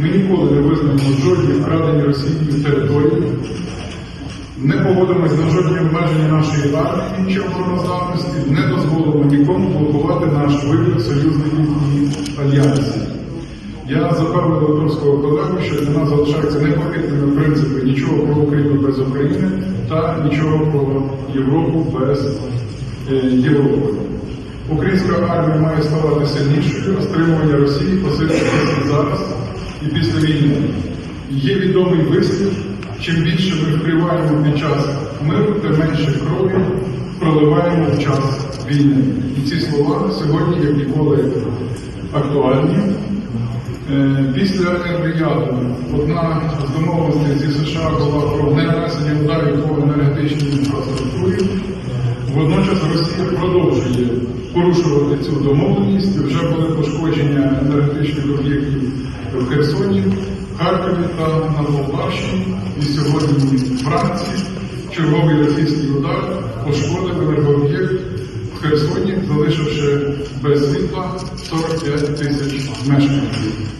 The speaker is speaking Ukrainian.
Ми ніколи не визнаємо жодні вкрадені Росією території, не погодимось на жодні обмеження нашої армії чи обороноздатності, не дозволимо нікому блокувати наш вибір союзників і альянсів. Я запевнив литовського колегу, що для нас залишаються непохитними принципи нічого про Україну без України та нічого про Європу без е, Європи. Українська армія має ставати сильнішою, стримування Росії посилюється зараз і після війни. Є відомий вислів, чим більше ми вкриваємо під час миру, тим менше крові проливаємо в час війни. І ці слова сьогодні як ніколи актуальні. Е, Після Ербіяду одна з домовленостей зі США була про нанесення ударів по енергетичній інфраструктурі. Водночас Росія продовжує порушувати цю домовленість. Вже були пошкодження енергетичних об'єктів в Херсоні, Харкові та на Полтавщині. І сьогодні вранці черговий російський удар пошкодив енергооб'єкт в Херсоні, залишивши без світла 45 тисяч мешканців.